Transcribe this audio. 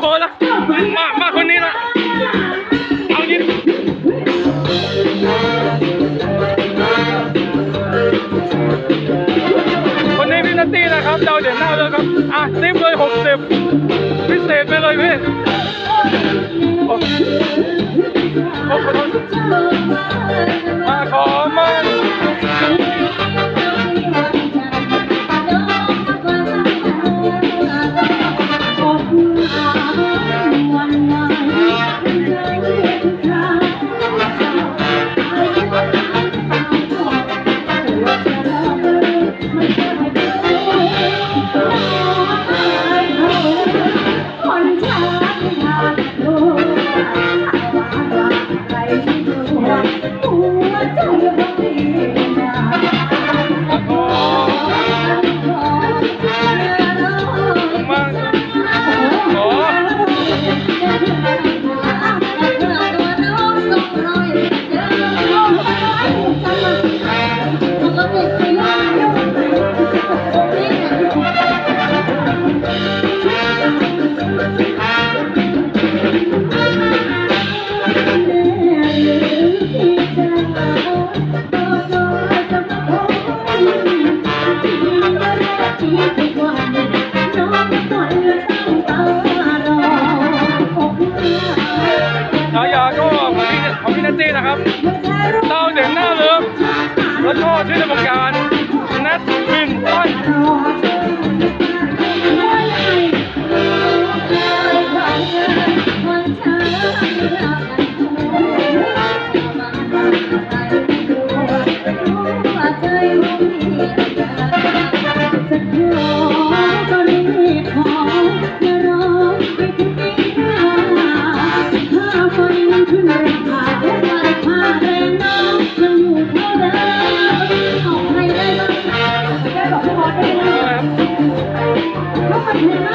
โอ้ละมา มาคนนี้ละเอางี้คนนี้พี่นัตตี้นะครับดาเด่นหน้าเลยครับ อะซิปเลยหกสิบพิเศษไปเลยพี่โอ้โอ้ขอโทษมาขอ มั ฉายาก็ของพี่ของพี่นัตตี้นะครับดาเด่นหน้าเลิฟแล้วก็ชื่อในวงการ นะ